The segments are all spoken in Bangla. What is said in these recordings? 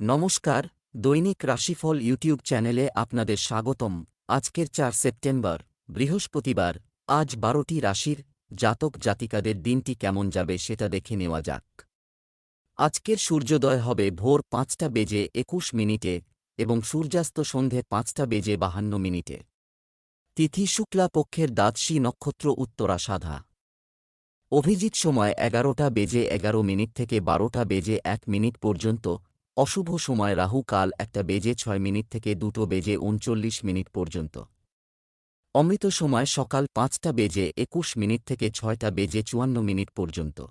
নমস্কার, দৈনিক রাশিফল ইউটিউব চ্যানেলে আপনাদের স্বাগতম। আজকের চার সেপ্টেম্বর, বৃহস্পতিবার, আজ বারোটি রাশির জাতক জাতিকাদের দিনটি কেমন যাবে সেটা দেখে নেওয়া যাক। আজকের সূর্যোদয় হবে ভোর পাঁচটা বেজে একুশ মিনিটে এবং সূর্যাস্ত সন্ধে পাঁচটা বেজে বাহান্ন মিনিটে। তিথি শুক্লা পক্ষের দ্বাদশী নক্ষত্র উত্তরা সাধা। অভিজিৎ সময় এগারোটা বেজে এগারো মিনিট থেকে বারোটা বেজে এক মিনিট পর্যন্ত অশুভ সময় রাহু কাল একটা বেজে ছয় মিনিট থেকে দুটো বেজে উনচল্লিশ মিনিট পর্যন্ত। অমৃত সময় সকাল পাঁচটা বেজে একুশ মিনিট থেকে ছয়টা বেজে চুয়ান্ন মিনিট পর্যন্ত।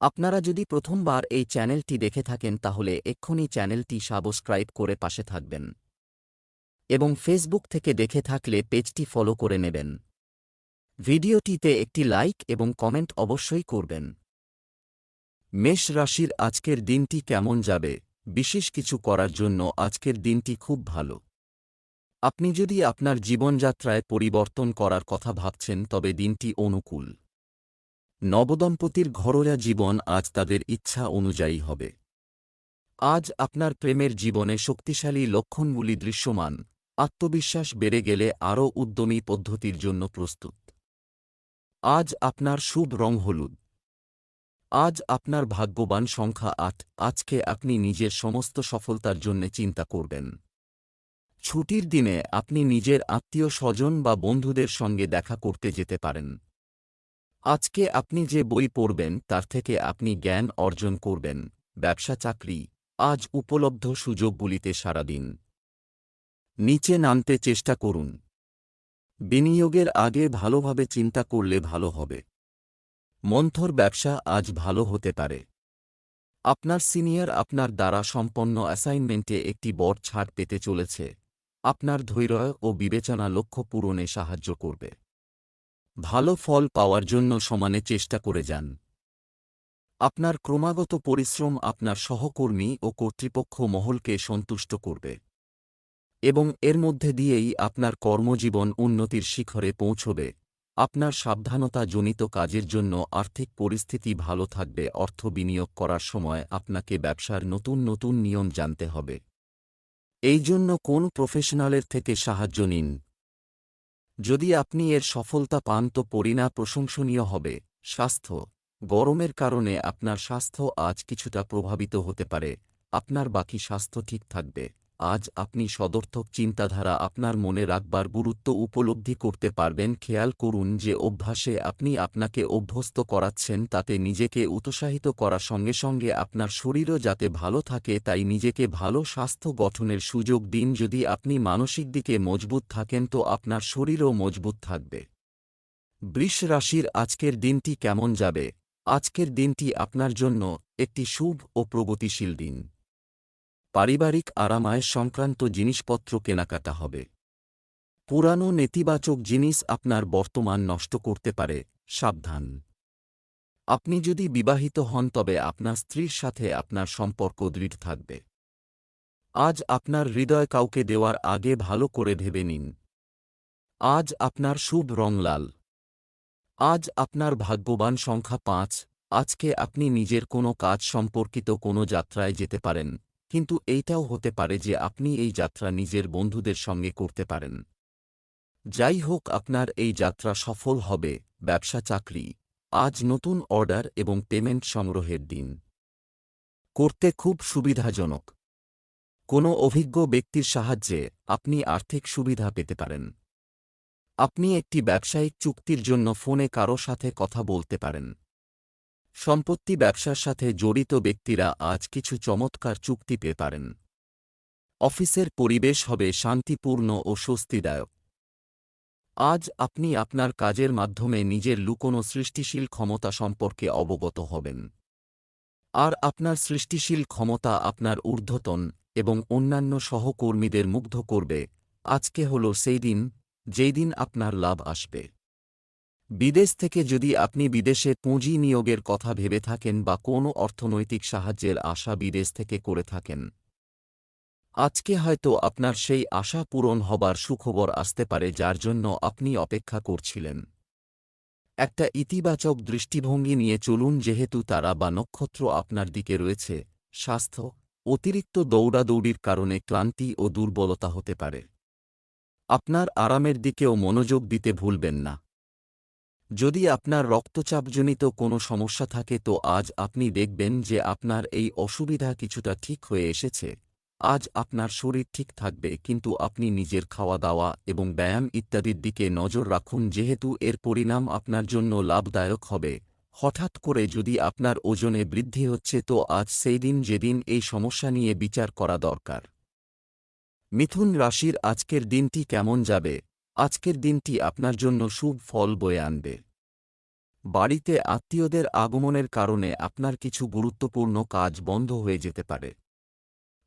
আপনারা যদি প্রথমবার এই চ্যানেলটি দেখে থাকেন তাহলে এক্ষুনি চ্যানেলটি সাবস্ক্রাইব করে পাশে থাকবেন। এবং ফেসবুক থেকে দেখে থাকলে পেজটি ফলো করে নেবেন। ভিডিওটিতে একটি লাইক এবং কমেন্ট অবশ্যই করবেন। মেষ রাশির আজকের দিনটি কেমন যাবে? বিশেষ কিছু করার জন্য আজকের দিনটি খুব ভালো। আপনি যদি আপনার জীবনযাত্রায় পরিবর্তন করার কথা ভাবছেন, তবে দিনটি অনুকূল। নবদম্পতির ঘরোয়া জীবন আজ তাদের ইচ্ছা অনুযায়ী হবে। আজ আপনার প্রেমের জীবনে শক্তিশালী লক্ষণগুলি দৃশ্যমান। আত্মবিশ্বাস বেড়ে গেলে আরও উদ্যমী পদ্ধতির জন্য প্রস্তুত। আজ আপনার শুভ রং হলুদ। আজ আপনার ভাগ্যবান সংখ্যা আট। আজকে আপনি নিজের সমস্ত সফলতার জন্য চিন্তা করবেন। ছুটির দিনে আপনি নিজের আত্মীয় স্বজন বা বন্ধুদের সঙ্গে দেখা করতে যেতে পারেন। আজকে আপনি যে বই পড়বেন, তার থেকে আপনি জ্ঞান অর্জন করবেন। ব্যবসা, চাকরি আজ উপলব্ধ সুযোগগুলিতে সারাদিন নিচে নামতে চেষ্টা করুন। বিনিয়োগের আগে ভালোভাবে চিন্তা করলে ভালো হবে। মন্থর ব্যবসা আজ ভালো হতে পারে। আপনার সিনিয়র আপনার দ্বারা সম্পন্ন অ্যাসাইনমেন্টে একটি বড় ছাড় পেতে চলেছে। আপনার ধৈর্য ও বিবেচনা লক্ষ্য পূরণে সাহায্য করবে। ভালো ফল পাওয়ার জন্য সমানে চেষ্টা করে যান। আপনার ক্রমাগত পরিশ্রম আপনার সহকর্মী ও কর্তৃপক্ষ মহলকে সন্তুষ্ট করবে। এবং এর মধ্যে দিয়েই আপনার কর্মজীবন উন্নতির শিখরে পৌঁছবে। আপনার সাবধানতা জনিত কাজের জন্য আর্থিক পরিস্থিতি ভালো থাকবে, অর্থ বিনিয়োগ করার সময় আপনাকে ব্যবসার নতুন নতুন নিয়ম জানতে হবে। এই জন্য কোন প্রফেশনালের থেকে সাহায্য নিন। যদি আপনি এর সফলতা পান তো পরিণা প্রশংসনীয় হবে। স্বাস্থ্য। গরমের কারণে আপনার স্বাস্থ্য আজ কিছুটা প্রভাবিত হতে পারে। আপনার বাকি স্বাস্থ্য ঠিক থাকবে। আজ আপনি সদর্থক চিন্তাধারা আপনার মনে রাখবার গুরুত্ব উপলব্ধি করতে পারবেন। খেয়াল করুন যে অভ্যাসে আপনি আপনাকে অভ্যস্ত করাচ্ছেন, তাতে নিজেকে উৎসাহিত করার সঙ্গে সঙ্গে আপনার শরীরও যাতে ভালো থাকে, তাই নিজেকে ভালো স্বাস্থ্য গঠনের সুযোগ দিন। যদি আপনি মানসিক দিকে মজবুত থাকেন, তো আপনার শরীরও মজবুত থাকবে। বৃষ রাশির আজকের দিনটি কেমন যাবে? আজকের দিনটি আপনার জন্য একটি শুভ ও প্রগতিশীল দিন। পারিবারিক আরামায় সংক্রান্ত জিনিসপত্র কেনাকাটা হবে। পুরানো নেতিবাচক জিনিস আপনার বর্তমান নষ্ট করতে পারে, সাবধান। আপনি যদি বিবাহিত হন তবে আপনার স্ত্রীর সাথে আপনার সম্পর্ক দৃঢ় থাকবে। আজ আপনার হৃদয় কাউকে দেওয়ার আগে ভালো করে ভেবে নিন। আজ আপনার শুভ রং লাল। আজ আপনার ভাগ্যবান সংখ্যা পাঁচ। আজকে আপনি নিজের কোনো কাজ সম্পর্কিত কোনো যাত্রায় যেতে পারেন। কিন্তু এইটাও হতে পারে যে আপনি এই যাত্রা নিজের বন্ধুদের সঙ্গে করতে পারেন। যাই হোক, আপনার এই যাত্রা সফল হবে, ব্যবসা, চাকরি। আজ নতুন অর্ডার এবং পেমেন্ট সংগ্রহের দিন। করতে খুব সুবিধাজনক। কোনো অভিজ্ঞ ব্যক্তির সাহায্যে আপনি আর্থিক সুবিধা পেতে পারেন। আপনি একটি ব্যবসায়িক চুক্তির জন্য ফোনে কারও সাথে কথা বলতে পারেন। সম্পত্তি ব্যবসার সাথে জড়িত ব্যক্তিরা আজ কিছু চমৎকার চুক্তি পেতে পারেন। অফিসের পরিবেশ হবে শান্তিপূর্ণ ও স্বস্তিদায়ক। আজ আপনি আপনার কাজের মাধ্যমে নিজের লুকোনো সৃষ্টিশীল ক্ষমতা সম্পর্কে অবগত হবেন। আর আপনার সৃষ্টিশীল ক্ষমতা আপনার ঊর্ধ্বতন এবং অন্যান্য সহকর্মীদের মুগ্ধ করবে। আজকে হল সেই দিন, যেই দিন আপনার লাভ আসবে। বিদেশ থেকে যদি আপনি বিদেশে পুঁজি নিয়োগের কথা ভেবে থাকেন বা কোনো অর্থনৈতিক সাহায্যের আশা বিদেশ থেকে করে থাকেন, আজকে হয়তো আপনার সেই আশা পূরণ হবার সুখবর আসতে পারে যার জন্য আপনি অপেক্ষা করছিলেন। একটা ইতিবাচক দৃষ্টিভঙ্গি নিয়ে চলুন যেহেতু তারা বা নক্ষত্র আপনার দিকে রয়েছে, স্বাস্থ্য, অতিরিক্ত দৌড়াদৌড়ির কারণে ক্লান্তি ও দুর্বলতা হতে পারে। আপনার আরামের দিকেও মনোযোগ দিতে ভুলবেন না। যদি আপনার রক্তচাপজনিত কোনো সমস্যা থাকে তো আজ আপনি দেখবেন যে আপনার এই অসুবিধা কিছুটা ঠিক হয়ে এসেছে। আজ আপনার শরীর ঠিক থাকবে কিন্তু আপনি নিজের খাওয়া দাওয়া এবং ব্যায়াম ইত্যাদির দিকে নজর রাখুন যেহেতু এর পরিণাম আপনার জন্য লাভদায়ক হবে। হঠাৎ করে যদি আপনার ওজনে বৃদ্ধি হচ্ছে তো আজ সেই দিন যেদিন এই সমস্যা নিয়ে বিচার করা দরকার। মিথুন রাশির আজকের দিনটি কেমন যাবে? আজকের দিনটি আপনার জন্য শুভ ফল বয়ে আনবে। বাড়িতে আত্মীয়দের আগমনের কারণে আপনার কিছু গুরুত্বপূর্ণ কাজ বন্ধ হয়ে যেতে পারে।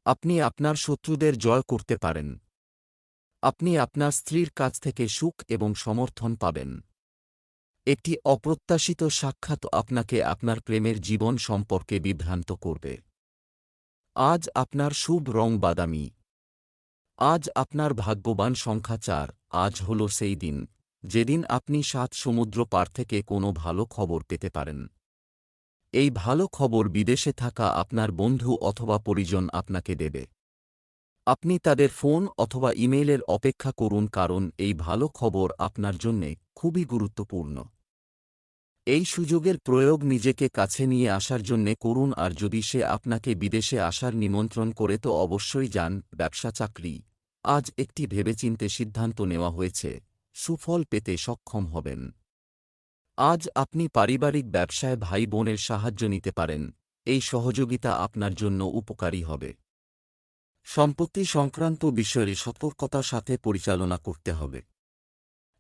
আপনি আপনার শত্রুদের জয় করতে পারেন। আপনি আপনার স্ত্রীর কাছ থেকে সুখ এবং সমর্থন পাবেন। একটি অপ্রত্যাশিত সাক্ষাৎ আপনাকে আপনার প্রেমের জীবন সম্পর্কে বিভ্রান্ত করবে। আজ আপনার শুভ রং বাদামি। আজ আপনার ভাগ্যবান সংখ্যা চার। আজ হল সেই দিন, যেদিন আপনি সাত সমুদ্র পার থেকে কোনো ভালো খবর পেতে পারেন। এই ভালো খবর বিদেশে থাকা আপনার বন্ধু অথবা পরিজন আপনাকে দেবে। আপনি তাদের ফোন অথবা ইমেইলের অপেক্ষা করুন কারণ এই ভালো খবর আপনার জন্যে খুবই গুরুত্বপূর্ণ। এই সুযোগের প্রয়োগ নিজেকে কাছে নিয়ে আসার জন্যে করুন আর যদি সে আপনাকে বিদেশে আসার নিমন্ত্রণ করে তো অবশ্যই যান, ব্যবসা চাকরি। আজ একটি ভেবেচিন্তে সিদ্ধান্ত নেওয়া হয়েছে, সুফল পেতে সক্ষম হবেন। আজ আপনি পারিবারিক ব্যবসায় ভাই বোনের সাহায্য নিতে পারেন, এই সহযোগিতা আপনার জন্য উপকারী হবে। সম্পত্তি সংক্রান্ত বিষয়ে সতর্কতার সাথে পরিচালনা করতে হবে।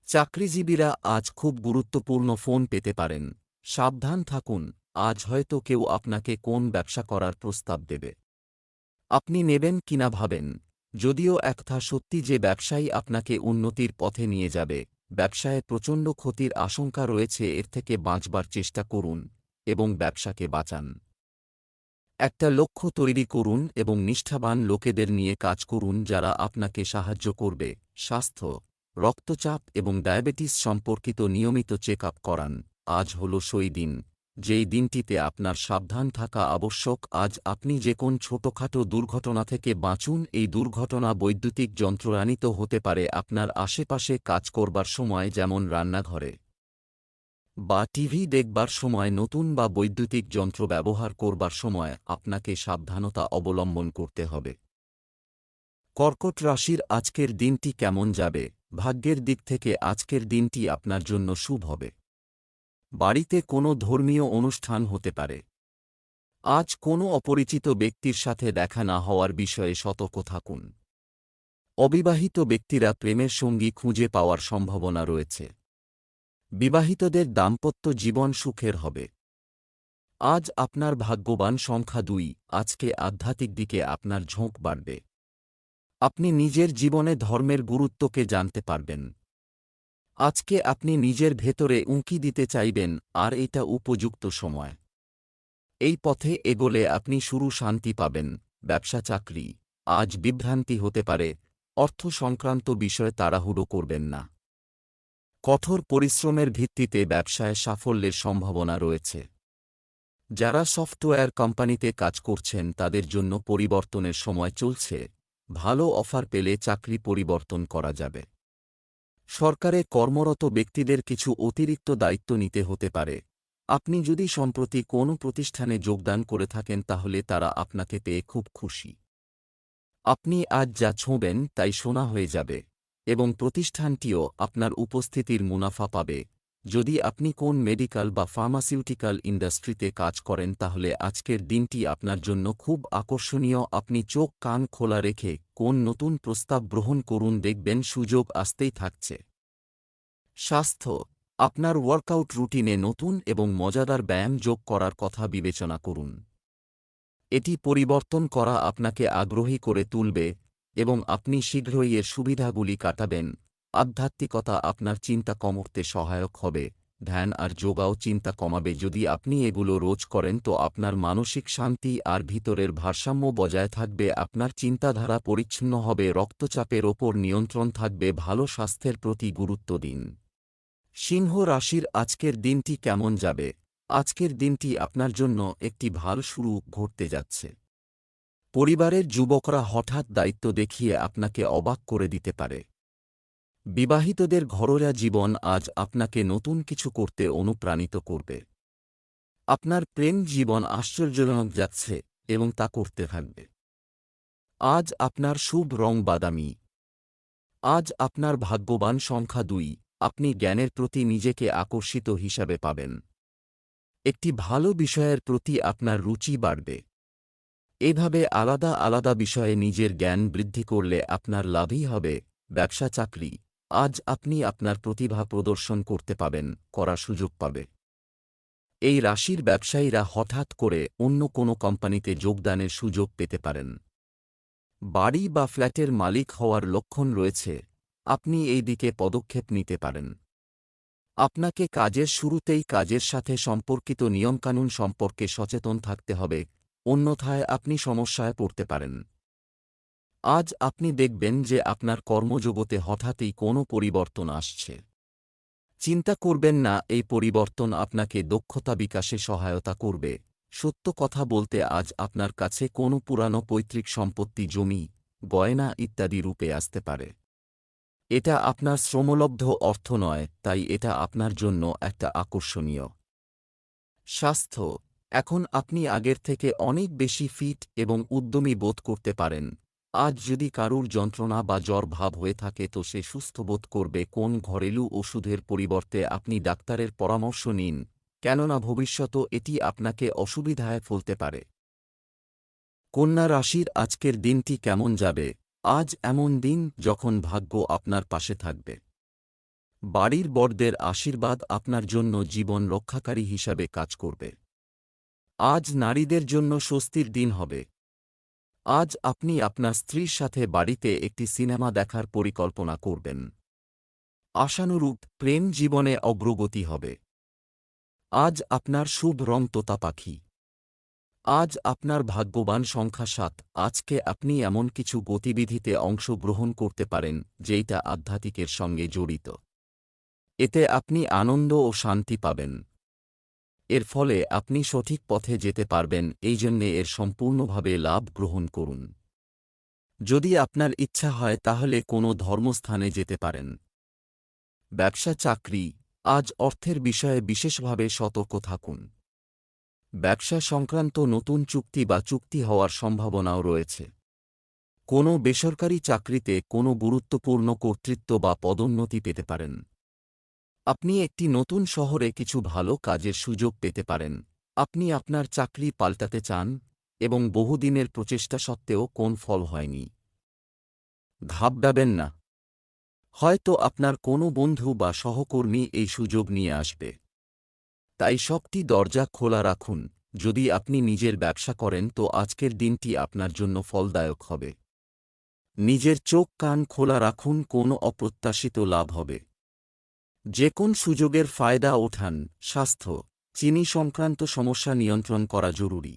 চাকরিজীবীরা আজ খুব গুরুত্বপূর্ণ ফোন পেতে পারেন, সাবধান থাকুন, আজ হয়তো কেউ আপনাকে কোন ব্যবসা করার প্রস্তাব দেবে। আপনি নেবেন কিনা ভাবেন যদিও একথা সত্যি যে ব্যবসায়ী আপনাকে উন্নতির পথে নিয়ে যাবে, ব্যবসায় প্রচণ্ড ক্ষতির আশঙ্কা রয়েছে এর থেকে বাঁচবার চেষ্টা করুন এবং ব্যবসাকে বাঁচান। একটা লক্ষ্য তৈরি করুন এবং নিষ্ঠাবান লোকেদের নিয়ে কাজ করুন যারা আপনাকে সাহায্য করবে, স্বাস্থ্য, রক্তচাপ এবং ডায়াবেটিস সম্পর্কিত নিয়মিত চেক করান। আজ হল সই দিন। যেই দিনটিতে আপনার সাবধান থাকা আবশ্যক, আজ আপনি যে কোন ছোটখাটো দুর্ঘটনা থেকে বাঁচুন, এই দুর্ঘটনা বৈদ্যুতিক যন্ত্রানিত হতে পারে আপনার আশেপাশে কাজ করবার সময়, যেমন রান্নাঘরে বা টিভি দেখবার সময়, নতুন বা বৈদ্যুতিক যন্ত্র ব্যবহার করবার সময় আপনাকে সাবধানতা অবলম্বন করতে হবে। কর্কট রাশির আজকের দিনটি কেমন যাবে? ভাগ্যের দিক থেকে আজকের দিনটি আপনার জন্য শুভ হবে। বাড়িতে কোনো ধর্মীয় অনুষ্ঠান হতে পারে। আজ কোনো অপরিচিত ব্যক্তির সাথে দেখা না হওয়ার বিষয়ে সতর্ক থাকুন। অবিবাহিত ব্যক্তিরা প্রেমের সঙ্গী খুঁজে পাওয়ার সম্ভাবনা রয়েছে। বিবাহিতদের দাম্পত্য জীবন সুখের হবে। আজ আপনার ভাগ্যবান সংখ্যা দুই, আজকে আধ্যাত্মিক দিকে আপনার ঝোঁক বাড়বে। আপনি নিজের জীবনে ধর্মের গুরুত্বকে জানতে পারবেন। আজকে আপনি নিজের ভেতরে উঁকি দিতে চাইবেন, আর এটা উপযুক্ত সময়। এই পথে এগোলে আপনি শুরু শান্তি পাবেন, ব্যবসা চাকরি, আজ বিভ্রান্তি হতে পারে, অর্থ সংক্রান্ত বিষয়ে তাড়াহুড়ো করবেন না। কঠোর পরিশ্রমের ভিত্তিতে ব্যবসায় সাফল্যের সম্ভাবনা রয়েছে। যারা সফটওয়্যার কোম্পানিতে কাজ করছেন, তাদের জন্য পরিবর্তনের সময় চলছে। ভালো অফার পেলে চাকরি পরিবর্তন করা যাবে। সরকারে কর্মরত ব্যক্তিদের কিছু অতিরিক্ত দায়িত্ব নিতে হতে পারে। আপনি যদি সম্প্রতি কোনো প্রতিষ্ঠানে যোগদান করে থাকেন তাহলে তারা আপনাকে পেয়ে খুব খুশি। আপনি আজ যা ছোঁবেন তাই শোনা হয়ে যাবে এবং প্রতিষ্ঠানটিও আপনার উপস্থিতির মুনাফা পাবে। যদি আপনি কোন মেডিকেল বা ফার্মাসিউটিক্যাল ইন্ডাস্ট্রিতে কাজ করেন, তাহলে আজকের দিনটি আপনার জন্য খুব আকর্ষণীয়। আপনি চোখ কান খোলা রেখে কোন নতুন প্রস্তাব গ্রহণ করুন, দেখবেন সুযোগ আসতেই থাকছে। স্বাস্থ্য, আপনার ওয়ার্কআউট রুটিনে নতুন এবং মজাদার ব্যায়াম যোগ করার কথা বিবেচনা করুন। এটি পরিবর্তন করা আপনাকে আগ্রহী করে তুলবে এবং আপনি শীঘ্রই এর সুবিধাগুলি কাটাবেন। আধ্যাত্মিকতা আপনার চিন্তা কমতে সহায়ক হবে। ধ্যান আর যোগাও চিন্তা কমাবে। যদি আপনি এগুলো রোজ করেন, তো আপনার মানসিক শান্তি আর ভিতরের ভারসাম্য বজায় থাকবে। আপনার চিন্তাধারা পরিচ্ছন্ন হবে। রক্তচাপের ওপর নিয়ন্ত্রণ থাকবে। ভালো স্বাস্থ্যের প্রতি গুরুত্ব দিন। সিংহ রাশির আজকের দিনটি কেমন যাবে? আজকের দিনটি আপনার জন্য একটি ভালো শুরু ঘটতে যাচ্ছে। পরিবারের যুবকরা হঠাৎ দায়িত্ব দেখিয়ে আপনাকে অবাক করে দিতে পারে। বিবাহিতদের ঘরোয়া জীবন আজ আপনাকে নতুন কিছু করতে অনুপ্রাণিত করবে। আপনার প্রেম জীবন আশ্চর্যজনক যাচ্ছে এবং তা করতে থাকবে। আজ আপনার শুভ রং বাদামি। আজ আপনার ভাগ্যবান সংখ্যা দুই। আপনি জ্ঞানের প্রতি নিজেকে আকর্ষিত হিসাবে পাবেন। একটি ভালো বিষয়ের প্রতি আপনার রুচি বাড়বে। এভাবে আলাদা আলাদা বিষয়ে নিজের জ্ঞান বৃদ্ধি করলে আপনার লাভই হবে ব্যবসা চাকরি আজ আপনি আপনার প্রতিভা প্রদর্শন করতে পাবেন, করার সুযোগ পাবে। এই রাশির ব্যবসায়ীরা হঠাৎ করে অন্য কোনো কোম্পানিতে যোগদানের সুযোগ পেতে পারেন। বাড়ি বা ফ্ল্যাটের মালিক হওয়ার লক্ষণ রয়েছে, আপনি এই দিকে পদক্ষেপ নিতে পারেন। আপনাকে কাজের শুরুতেই কাজের সাথে সম্পর্কিত নিয়মকানুন সম্পর্কে সচেতন থাকতে হবে, অন্যথায় আপনি সমস্যায় পড়তে পারেন। আজ আপনি দেখবেন যে আপনার কর্মজগতে হঠাৎই কোনো পরিবর্তন আসছে। চিন্তা করবেন না, এই পরিবর্তন আপনাকে দক্ষতা বিকাশে সহায়তা করবে। সত্য কথা বলতে আজ আপনার কাছে কোনো পুরানো পৈতৃক সম্পত্তি, জমি, গয়না ইত্যাদি রূপে আসতে পারে। এটা আপনার শ্রমলব্ধ অর্থ নয়, তাই এটা আপনার জন্য একটা আকর্ষণীয়। স্বাস্থ্য, এখন আপনি আগের থেকে অনেক বেশি ফিট এবং উদ্যমী বোধ করতে পারেন। আজ যদি কারুর যন্ত্রণা বা জ্বর ভাব হয়ে থাকে তো সে সুস্থ বোধ করবে কোন ঘরেলু ওষুধের পরিবর্তে আপনি ডাক্তারের পরামর্শ নিন, কেননা ভবিষ্যত এটি আপনাকে অসুবিধায় ফেলতে পারে। কন্যা রাশির আজকের দিনটি কেমন যাবে? আজ এমন দিন যখন ভাগ্য আপনার পাশে থাকবে। বাড়ির বড়দের আশীর্বাদ আপনার জন্য জীবন রক্ষাকারী হিসাবে কাজ করবে। আজ নারীদের জন্য স্বস্তির দিন হবে। আজ আপনি আপনার স্ত্রীর সাথে বাড়িতে একটি সিনেমা দেখার পরিকল্পনা করবেন। আশানুরূপ, প্রেম জীবনে অগ্রগতি হবে। আজ আপনার শুভ রং তোতা পাখি আজ আপনার ভাগ্যবান সংখ্যা সাত। আজকে আপনি এমন কিছু গতিবিধিতে অংশগ্রহণ করতে পারেন, যেইটা আধ্যাত্মিকের সঙ্গে জড়িত। এতে আপনি আনন্দ ও শান্তি পাবেন। এর ফলে আপনি সঠিক পথে যেতে পারবেন, এই জন্যে এর সম্পূর্ণভাবে লাভ গ্রহণ করুন। যদি আপনার ইচ্ছা হয়, তাহলে কোনো ধর্মস্থানে যেতে পারেন। ব্যবসা চাকরি, আজ অর্থের বিষয়ে বিশেষভাবে সতর্ক থাকুন। ব্যবসা সংক্রান্ত নতুন চুক্তি বা চুক্তি হওয়ার সম্ভাবনাও রয়েছে। কোনো বেসরকারি চাকরিতে কোনো গুরুত্বপূর্ণ কর্তৃত্ব বা পদোন্নতি পেতে পারেন। আপনি একটি নতুন শহরে কিছু ভালো কাজের সুযোগ পেতে পারেন। আপনি আপনার চাকরি পাল্টাতে চান এবং বহুদিনের প্রচেষ্টা সত্ত্বেও কোন ফল হয়নি। ঘাবড়াবেন না। হয়তো আপনার কোনো বন্ধু বা সহকর্মী এই সুযোগ নিয়ে আসবে। তাই সবটি দরজা খোলা রাখুন। যদি আপনি নিজের ব্যবসা করেন তো আজকের দিনটি আপনার জন্য ফলদায়ক হবে। নিজের চোখ কান খোলা রাখুন, কোনো অপ্রত্যাশিত লাভ হবে। যে কোন সুযোগের ফায়দা ওঠান, স্বাস্থ্য, চিনি সংক্রান্ত সমস্যা নিয়ন্ত্রণ করা জরুরি।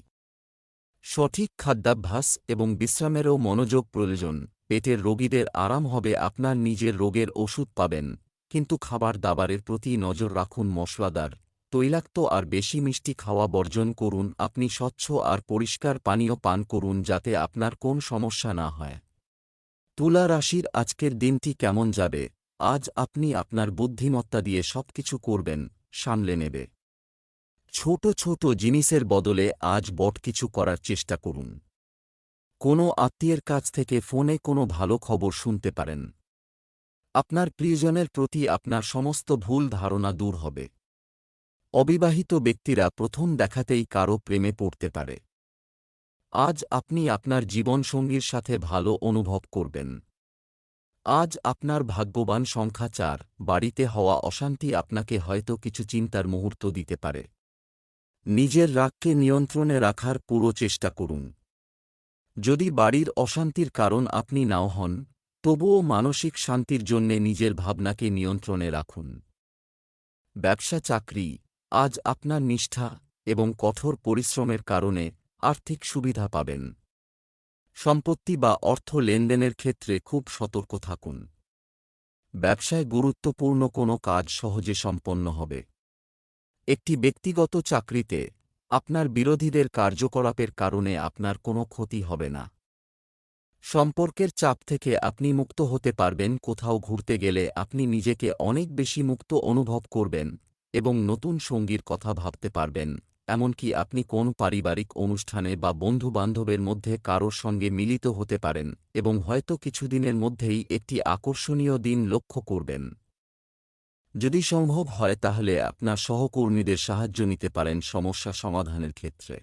সঠিক খাদ্যাভ্যাস এবং বিশ্রামেরও মনোযোগ প্রয়োজন, পেটের রোগীদের আরাম হবে, আপনার নিজের রোগের ওষুধ পাবেন, কিন্তু খাবার দাবারের প্রতি নজর রাখুন মশলাদার, তৈলাক্ত আর বেশি মিষ্টি খাওয়া বর্জন করুন, আপনি স্বচ্ছ আর পরিষ্কার পানীয় পান করুন যাতে আপনার কোন সমস্যা না হয়। তুলা রাশির আজকের দিনটি কেমন যাবে? আজ আপনি আপনার বুদ্ধিমত্তা দিয়ে সবকিছু করবেন, সামলে নেবে। ছোট ছোট জিনিসের বদলে আজ বট কিছু করার চেষ্টা করুন। কোনো আত্মীয়ের কাছ থেকে ফোনে কোনো ভালো খবর শুনতে পারেন। আপনার প্রিয়জনের প্রতি আপনার সমস্ত ভুল ধারণা দূর হবে। অবিবাহিত ব্যক্তিরা প্রথম দেখাতেই কারও প্রেমে পড়তে পারে। আজ আপনি আপনার জীবনসঙ্গীর সাথে ভালো অনুভব করবেন। আজ আপনার ভাগ্যবান সংখ্যা চার, বাড়িতে হওয়া অশান্তি আপনাকে হয়তো কিছু চিন্তার মুহূর্ত দিতে পারে। নিজের রাগকে নিয়ন্ত্রণে রাখার পুরো চেষ্টা করুন। যদি বাড়ির অশান্তির কারণ আপনি নাও হন, তবুও মানসিক শান্তির জন্যে নিজের ভাবনাকে নিয়ন্ত্রণে রাখুন। ব্যবসা চাকরি, আজ আপনার নিষ্ঠা এবং কঠোর পরিশ্রমের কারণে আর্থিক সুবিধা পাবেন। সম্পত্তি বা অর্থ লেনদেনের ক্ষেত্রে খুব সতর্ক থাকুন। ব্যবসায় গুরুত্বপূর্ণ কোনো কাজ সহজে সম্পন্ন হবে। একটি ব্যক্তিগত চাকরিতে আপনার বিরোধীদের কার্যকলাপের কারণে আপনার কোনো ক্ষতি হবে না। সম্পর্কের চাপ থেকে আপনি মুক্ত হতে পারবেন, কোথাও ঘুরতে গেলে আপনি নিজেকে অনেক বেশি মুক্ত অনুভব করবেন এবং নতুন সঙ্গীর কথা ভাবতে পারবেন। এমনকি আপনি কোন পারিবারিক অনুষ্ঠানে বা বন্ধুবান্ধবের মধ্যে কারোর সঙ্গে মিলিত হতে পারেন এবং হয়তো কিছুদিনের মধ্যেই একটি আকর্ষণীয় দিন লক্ষ্য করবেন। যদি সম্ভব হয় তাহলে আপনার সহকর্মীদের সাহায্য নিতে পারেন সমস্যা সমাধানের ক্ষেত্রে।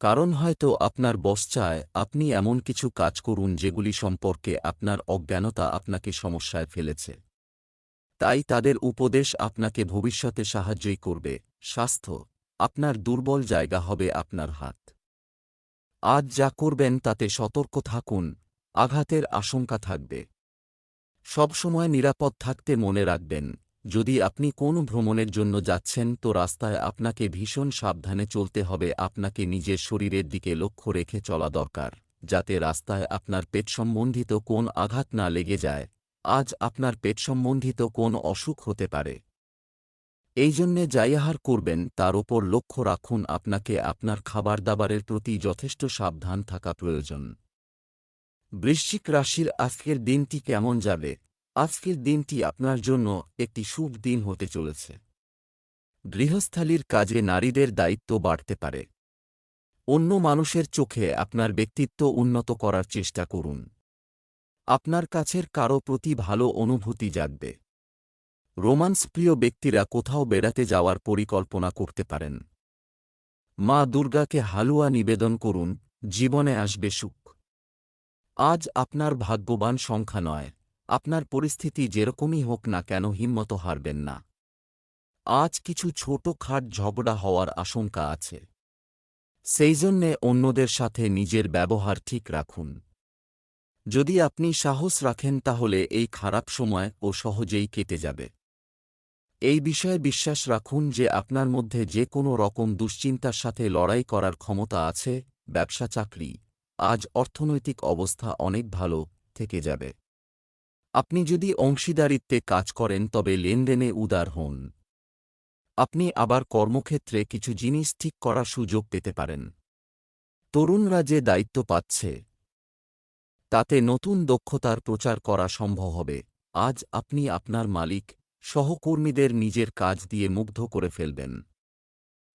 কারণ হয়তো আপনার বস চায়, আপনি এমন কিছু কাজ করুন যেগুলি সম্পর্কে আপনার অজ্ঞানতা আপনাকে সমস্যায় ফেলেছে। তাই তাদের উপদেশ আপনাকে ভবিষ্যতে সাহায্যই করবে, স্বাস্থ্য। আপনার দুর্বল জায়গা হবে আপনার হাত। আজ যা করবেন তাতে সতর্ক থাকুন, আঘাতের আশঙ্কা থাকবে। সবসময় নিরাপদ থাকতে মনে রাখবেন, যদি আপনি কোন ভ্রমণের জন্য যাচ্ছেন তো রাস্তায় আপনাকে ভীষণ সাবধানে চলতে হবে, আপনাকে নিজের শরীরের দিকে লক্ষ্য রেখে চলা দরকার, যাতে রাস্তায় আপনার পেট সম্বন্ধিত কোন আঘাত না লেগে যায়। আজ আপনার পেট সম্বন্ধিত কোন অসুখ হতে পারে। এই জন্যে যাই আহার করবেন, তার ওপর লক্ষ্য রাখুন আপনাকে আপনার খাবার দাবারের প্রতি যথেষ্ট সাবধান থাকা প্রয়োজন। বৃশ্চিক রাশির আজকের দিনটি কেমন যাবে? আজকের দিনটি আপনার জন্য একটি শুভ দিন হতে চলেছে। গৃহস্থালির কাজে নারীদের দায়িত্ব বাড়তে পারে। অন্য মানুষের চোখে আপনার ব্যক্তিত্ব উন্নত করার চেষ্টা করুন। আপনার কাছের কারও প্রতি ভালো অনুভূতি জাগবে। রোমান্স প্রিয় ব্যক্তিরা কোথাও বেড়াতে যাওয়ার পরিকল্পনা করতে পারেন। মা দুর্গাকে হালুয়া নিবেদন করুন, জীবনে আসবে সুখ। আজ আপনার ভাগ্যবান সংখ্যা নয়, আপনার পরিস্থিতি যেরকমই হোক না কেন হিম্মত হারবেন না। আজ কিছু ছোটখাট ঝগড়া হওয়ার আশঙ্কা আছে। সেই জন্যে অন্যদের সাথে নিজের ব্যবহার ঠিক রাখুন। যদি আপনি সাহস রাখেন তাহলে এই খারাপ সময় ও সহজেই কেটে যাবে। এই বিষয়ে বিশ্বাস রাখুন যে আপনার মধ্যে যে কোনো রকম দুশ্চিন্তার সাথে লড়াই করার ক্ষমতা আছে, ব্যবসা, চাকরি। আজ অর্থনৈতিক অবস্থা অনেক ভালো থেকে যাবে। আপনি যদি অংশীদারিত্বে কাজ করেন, তবে লেনদেনে উদার হন। আপনি আবার কর্মক্ষেত্রে কিছু জিনিস ঠিক করার সুযোগ পেতে পারেন। তরুণরা যে দায়িত্ব পাচ্ছে, তাতে নতুন দক্ষতার প্রচার করা সম্ভব হবে। আজ আপনি আপনার মালিক সহকর্মীদের নিজের কাজ দিয়ে মুগ্ধ করে ফেলবেন।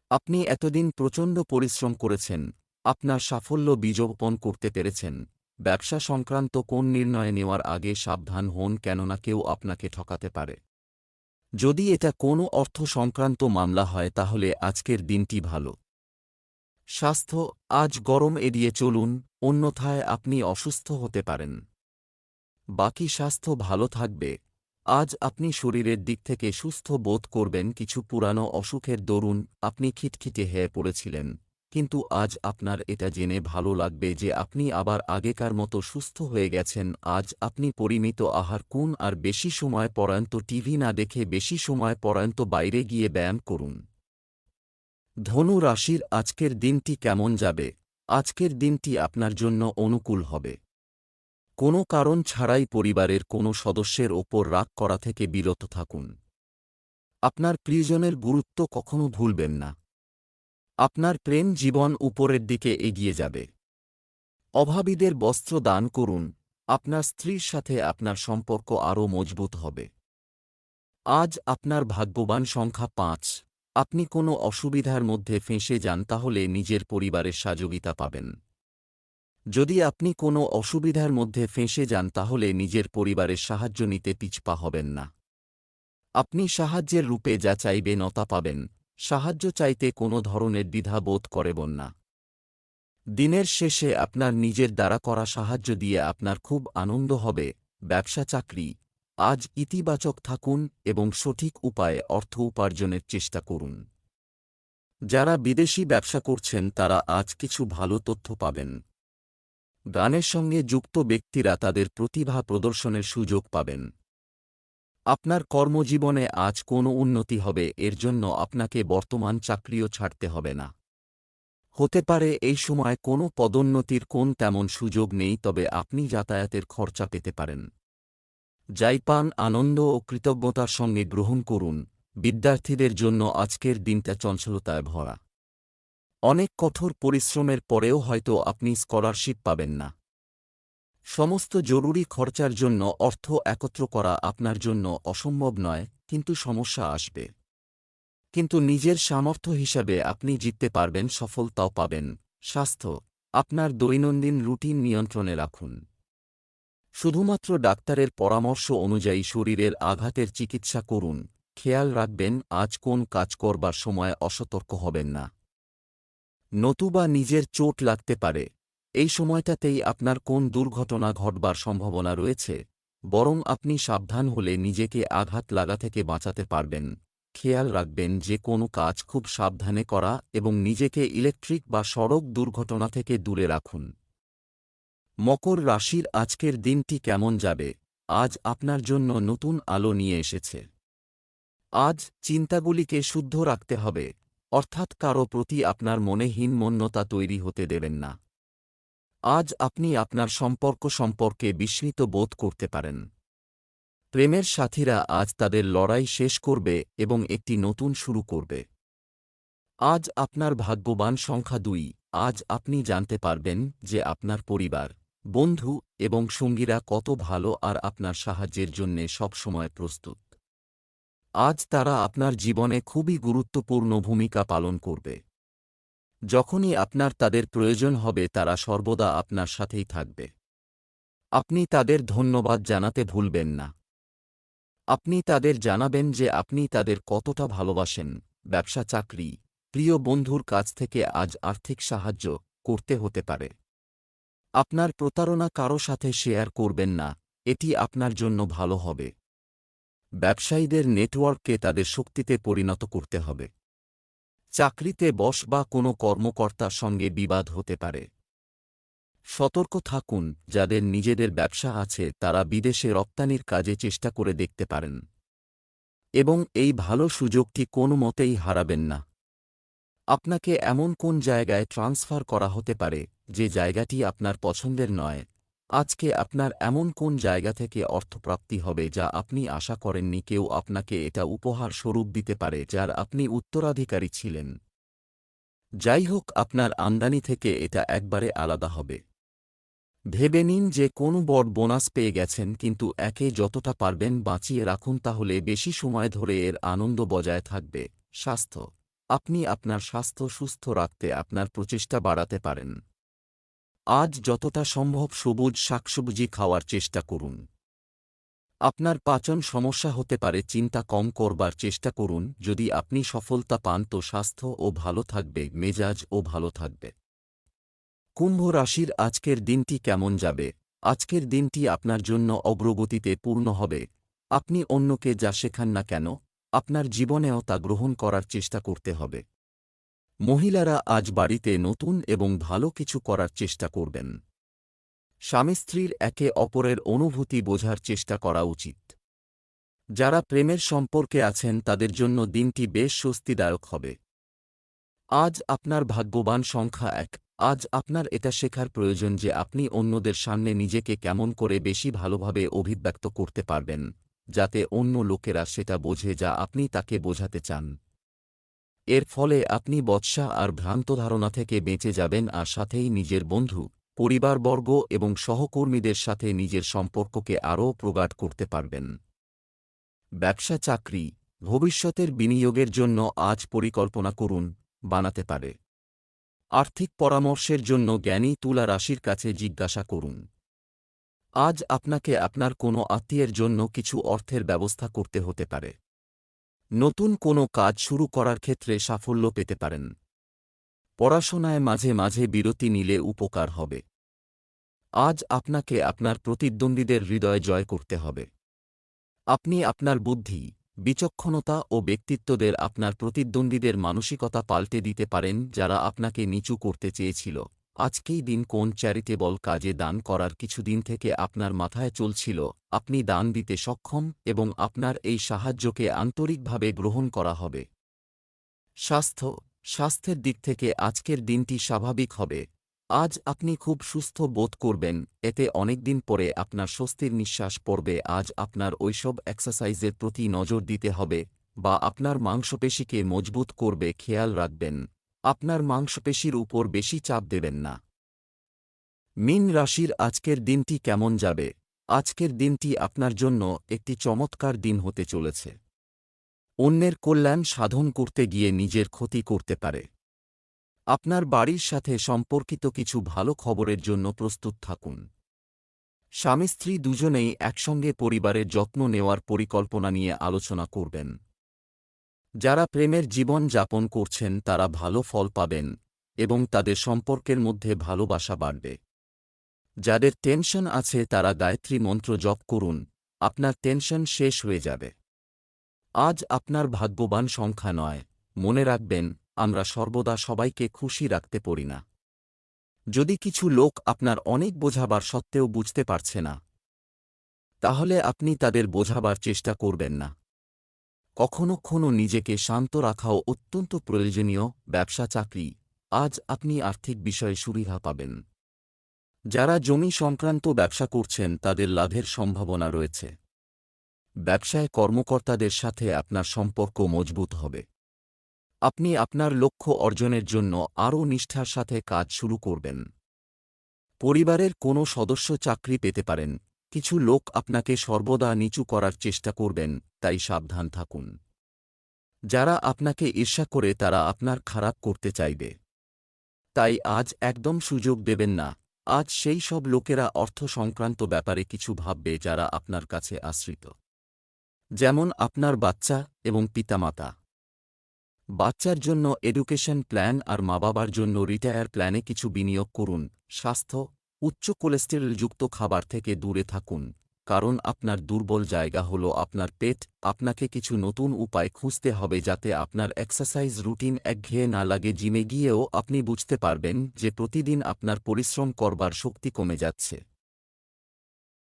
আপনি এতদিন প্রচণ্ড পরিশ্রম করেছেন, আপনার সাফল্য বীজোপন করতে পেরেছেন, ব্যবসা সংক্রান্ত কোন নির্ণয় নেওয়ার আগে সাবধান হন কেননা কেউ আপনাকে ঠকাতে পারে। যদি এটা কোনো অর্থ সংক্রান্ত মামলা হয় তাহলে আজকের দিনটি ভালো। স্বাস্থ্য, আজ গরম এড়িয়ে চলুন, অন্যথায় আপনি অসুস্থ হতে পারেন। বাকি স্বাস্থ্য ভালো থাকবে। আজ আপনি শরীরের দিক থেকে সুস্থ বোধ করবেন কিছু পুরানো অসুখের দরুন আপনি খিটখিটে হয়ে পড়েছিলেন। কিন্তু আজ আপনার এটা জেনে ভালো লাগবে যে আপনি আবার আগেকার মতো সুস্থ হয়ে গেছেন। আজ আপনি পরিমিত আহার কোন আর বেশি সময় পরায়ন্ত টিভি না দেখে বেশি সময় পরায়ন্ত বাইরে গিয়ে ব্যায়াম করুন। ধনু রাশির আজকের দিনটি কেমন যাবে? আজকের দিনটি আপনার জন্য অনুকূল হবে। কোনো কারণ ছাড়াই পরিবারের কোনো সদস্যের ওপর রাগ করা থেকে বিরত থাকুন। আপনার প্রিয়জনের গুরুত্ব কখনো ভুলবেন না। আপনার প্রেম জীবন উপরের দিকে এগিয়ে যাবে। অভাবীদের বস্ত্র দান করুন, আপনার স্ত্রীর সাথে আপনার সম্পর্ক আরও মজবুত হবে। আজ আপনার ভাগ্যবান সংখ্যা পাঁচ। আপনি কোনো অসুবিধার মধ্যে ফেঁসে যান তাহলে নিজের পরিবারের সহযোগিতা পাবেন। যদি আপনি কোনো অসুবিধার মধ্যে ফেঁসে যান তাহলে নিজের পরিবারের সাহায্য নিতে পিছপা হবেন না। আপনি সাহায্যের রূপে যা চাইবে নতা পাবেন, সাহায্য চাইতে কোনো ধরনের দ্বিধা বোধ করবেন না। দিনের শেষে আপনার নিজের দ্বারা করা সাহায্য দিয়ে আপনার খুব আনন্দ হবে, ব্যবসা চাকরি, আজ ইতিবাচক থাকুন এবং সঠিক উপায়ে অর্থ উপার্জনের চেষ্টা করুন। যারা বিদেশি ব্যবসা করছেন তারা আজ কিছু ভালো তথ্য পাবেন। গানের সঙ্গে যুক্ত ব্যক্তিরা তাদের প্রতিভা প্রদর্শনের সুযোগ পাবেন। আপনার কর্মজীবনে আজ কোনো উন্নতি হবে, এর জন্য আপনাকে বর্তমান চাকরিও ছাড়তে হবে না। হতে পারে এই সময় কোনো পদোন্নতির কোন তেমন সুযোগ নেই, তবে আপনি যাতায়াতের খরচা পেতে পারেন। যাই পান, আনন্দ ও কৃতজ্ঞতার সঙ্গে গ্রহণ করুন। বিদ্যার্থীদের জন্য আজকের দিনটা চঞ্চলতায় ভরা। অনেক কঠোর পরিশ্রমের পরেও হয়তো আপনি স্কলারশিপ পাবেন না। সমস্ত জরুরি খরচার জন্য অর্থ একত্র করা আপনার জন্য অসম্ভব নয়, কিন্তু সমস্যা আসবে। কিন্তু নিজের সামর্থ্য হিসাবে আপনি জিততে পারবেন, সফলতাও পাবেন। স্বাস্থ্য, আপনার দৈনন্দিন রুটিন নিয়ন্ত্রণে রাখুন। শুধুমাত্র ডাক্তারের পরামর্শ অনুযায়ী শরীরের আঘাতের চিকিৎসা করুন। খেয়াল রাখবেন, আজ কোন কাজ করবার সময় অসতর্ক হবেন না। নতুবা নিজের চোট লাগতে পারে। এই সময়টাতেই আপনার কোন দুর্ঘটনা ঘটবার সম্ভাবনা রয়েছে, বরং আপনি সাবধান হলে নিজেকে আঘাত লাগা থেকে বাঁচাতে পারবেন। খেয়াল রাখবেন যে কোনো কাজ খুব সাবধানে করা এবং নিজেকে ইলেকট্রিক বা সড়ক দুর্ঘটনা থেকে দূরে রাখুন। মকর রাশির আজকের দিনটি কেমন যাবে? আজ আপনার জন্য নতুন আলো নিয়ে এসেছে। আজ চিন্তাগুলিকে শুদ্ধ রাখতে হবে। অর্থাৎ কারও প্রতি আপনার মনে হীনমন্যতা তৈরি হতে দেবেন না। আজ আপনি আপনার সম্পর্ক সম্পর্কে বিস্মিত বোধ করতে পারেন। প্রেমের সাথীরা আজ তাদের লড়াই শেষ করবে এবং একটি নতুন শুরু করবে। আজ আপনার ভাগ্যবান সংখ্যা দুই। আজ আপনি জানতে পারবেন যে আপনার পরিবার, বন্ধু এবং সঙ্গীরা কত ভালো আর আপনার সাহায্যের জন্যে সবসময় প্রস্তুত। আজ তারা আপনার জীবনে খুবই গুরুত্বপূর্ণ ভূমিকা পালন করবে। যখনই আপনার তাদের প্রয়োজন হবে, তারা সর্বদা আপনার সাথেই থাকবে। আপনি তাদের ধন্যবাদ জানাতে ভুলবেন না। আপনি তাদের জানাবেন যে আপনি তাদের কতটা ভালোবাসেন, ব্যবসা, চাকরি, প্রিয় বন্ধুর কাছ থেকে আজ আর্থিক সাহায্য করতে হতে পারে। আপনার প্রতারণা কারও সাথে শেয়ার করবেন না, এটি আপনার জন্য ভালো হবে। ব্যবসায়ীদের নেটওয়ার্ককে তাদের শক্তিতে পরিণত করতে হবে। চাকরিতে বস বা কোনো কর্মকর্তার সঙ্গে বিবাদ হতে পারে। সতর্ক থাকুন, যাদের নিজেদের ব্যবসা আছে, তারা বিদেশে রপ্তানির কাজে চেষ্টা করে দেখতে পারেন। এবং এই ভালো সুযোগটি কোনো মতেই হারাবেন না। আপনাকে এমন কোন জায়গায় ট্রান্সফার করা হতে পারে, যে জায়গাটি আপনার পছন্দের নয়? আজকে আপনার এমন কোন জায়গা থেকে অর্থপ্রাপ্তি হবে যা আপনি আশা করেননি কেউ আপনাকে এটা উপহার স্বরূপ দিতে পারে যার আপনি উত্তরাধিকারী ছিলেন। যাই হোক, আপনার আমদানি থেকে এটা একবারে আলাদা হবে। ভেবে নিন যে কোন বড় বোনাস পেয়ে গেছেন, কিন্তু একে যতটা পারবেন বাঁচিয়ে রাখুন, তাহলে বেশি সময় ধরে এর আনন্দ বজায় থাকবে। স্বাস্থ্য। আপনি আপনার স্বাস্থ্য সুস্থ রাখতে আপনার প্রচেষ্টা বাড়াতে পারেন। আজ যতটা সম্ভব সবুজ শাকসবজি খাওয়ার চেষ্টা করুন। আপনার পাচন সমস্যা হতে পারে, চিন্তা কম করবার চেষ্টা করুন। যদি আপনি সফলতা পান, তো স্বাস্থ্য ও ভালো থাকবে, মেজাজ ও ভালো থাকবে। কুম্ভ রাশির আজকের দিনটি কেমন যাবে? আজকের দিনটি আপনার জন্য অগ্রগতিতে পূর্ণ হবে। আপনি অন্যকে যা শেখান না কেন, আপনার জীবনেও তা গ্রহণ করার চেষ্টা করতে হবে। মহিলারা আজ বাড়িতে নতুন এবং ভালো কিছু করার চেষ্টা করবেন। স্বামী স্ত্রীর একে অপরের অনুভূতি বোঝার চেষ্টা করা উচিত। যারা প্রেমের সম্পর্কে আছেন, তাদের জন্য দিনটি বেশ স্বস্তিদায়ক হবে। আজ আপনার ভাগ্যবান সংখ্যা এক। আজ আপনার এটা শেখার প্রয়োজন যে আপনি অন্যদের সামনে নিজেকে কেমন করে বেশি ভালোভাবে অভিব্যক্ত করতে পারবেন, যাতে অন্য লোকেরা সেটা বোঝে যা আপনি তাকে বোঝাতে চান। এর ফলে আপনি বৎসা আর ভ্রান্ত ধারণা থেকে বেঁচে যাবেন আর সাথেই নিজের বন্ধু, পরিবারবর্গ এবং সহকর্মীদের সাথে নিজের সম্পর্ককে আরও প্রগাঢ় করতে পারবেন। ব্যবসা চাকরি, ভবিষ্যতের বিনিয়োগের জন্য আজ পরিকল্পনা করুন, বানাতে পারে। আর্থিক পরামর্শের জন্য জ্ঞানী তুলা রাশির কাছে জিজ্ঞাসা করুন। আজ আপনাকে আপনার কোনো আত্মীয়ের জন্য কিছু অর্থের ব্যবস্থা করতে হতে পারে। নতুন কোনো কাজ শুরু করার ক্ষেত্রে সাফল্য পেতে পারেন। পড়াশোনায় মাঝে মাঝে বিরতি নিলে উপকার হবে। আজ আপনাকে আপনার প্রতিদ্বন্দ্বীদের হৃদয় জয় করতে হবে। আপনি আপনার বুদ্ধি, বিচক্ষণতা ও ব্যক্তিত্বদের আপনার প্রতিদ্বন্দ্বীদের মানসিকতা পাল্টে দিতে পারেন যারা আপনাকে নিচু করতে চেয়েছিল। আজকেই দিন কোন চ্যারিটেবল কাজে দান করার কিছুদিন থেকে আপনার মাথায় চলছিল, আপনি দান দিতে সক্ষম এবং আপনার এই সাহায্যকে আন্তরিকভাবে গ্রহণ করা হবে। স্বাস্থ্য, স্বাস্থ্যের দিক থেকে আজকের দিনটি স্বাভাবিক হবে। আজ আপনি খুব সুস্থ বোধ করবেন, এতে অনেকদিন পরে আপনার স্বস্তির নিঃশ্বাস পড়বে, আজ আপনার ওইসব এক্সারসাইজের প্রতি নজর দিতে হবে বা আপনার মাংসপেশিকে মজবুত করবে, খেয়াল রাখবেন। আপনার মাংসপেশির উপর বেশি চাপ দেবেন না। মিন রাশির আজকের দিনটি কেমন যাবে? আজকের দিনটি আপনার জন্য একটি চমৎকার দিন হতে চলেছে। অন্যের কল্যাণ সাধন করতে গিয়ে নিজের ক্ষতি করতে পারে। আপনার বাড়ির সাথে সম্পর্কিত কিছু ভালো খবরের জন্য প্রস্তুত থাকুন। স্বামী স্ত্রী দুজনেই একসঙ্গে পরিবারের যত্ন নেওয়ার পরিকল্পনা নিয়ে আলোচনা করবেন। যারা প্রেমের জীবন যাপন করছেন তারা ভালো ফল পাবেন, এবং তাদের সম্পর্কের মধ্যে ভালোবাসা বাড়বে। যাদের টেনশন আছে তারা গায়ত্রী মন্ত্র জপ করুন, আপনার টেনশন শেষ হয়ে যাবে। আজ আপনার ভাগ্যবান সংখ্যা নয়, মনে রাখবেন, আমরা সর্বদা সবাইকে খুশি রাখতে পারি না। যদি কিছু লোক আপনার অনেক বোঝাবার সত্ত্বেও বুঝতে পারছে না, তাহলে আপনি তাদের বোঝাবার চেষ্টা করবেন না। কখনো কখনো নিজেকে শান্ত রাখাও অত্যন্ত প্রয়োজনীয় ব্যবসা চাকরি। আজ আপনি আর্থিক বিষয়ে সুবিধা পাবেন। যারা জমি সংক্রান্ত ব্যবসা করছেন, তাদের লাভের সম্ভাবনা রয়েছে। ব্যবসায় কর্মকর্তাদের সাথে আপনার সম্পর্ক মজবুত হবে। আপনি আপনার লক্ষ্য অর্জনের জন্য আরও নিষ্ঠার সাথে কাজ শুরু করবেন। পরিবারের কোনো সদস্য চাকরি পেতে পারেন। কিছু লোক আপনাকে সর্বদা নিচু করার চেষ্টা করবেন। তাই সাবধান থাকুন। যারা আপনাকে ঈর্ষা করে তারা আপনার খারাপ করতে চাইবে। তাই আজ একদম সুযোগ দেবেন না। আজ সেই সব লোকেরা অর্থ সংক্রান্ত ব্যাপারে কিছু ভাববে যারা আপনার কাছে আশ্রিত। যেমন আপনার বাচ্চা এবং পিতামাতা। বাচ্চার জন্য এডুকেশন প্ল্যান আর মা বাবার জন্য রিটায়ার প্ল্যানে কিছু বিনিয়োগ করুন। স্বাস্থ্য, উচ্চ কোলেস্টেরলযুক্ত খাবার থেকে দূরে থাকুন। কারণ আপনার দুর্বল জায়গা হল আপনার পেট, আপনাকে কিছু নতুন উপায় খুঁজতে হবে যাতে আপনার এক্সারসাইজ রুটিন একঘেয়ে না লাগে জিমে গিয়েও আপনি বুঝতে পারবেন যে প্রতিদিন আপনার পরিশ্রম করবার শক্তি কমে যাচ্ছে।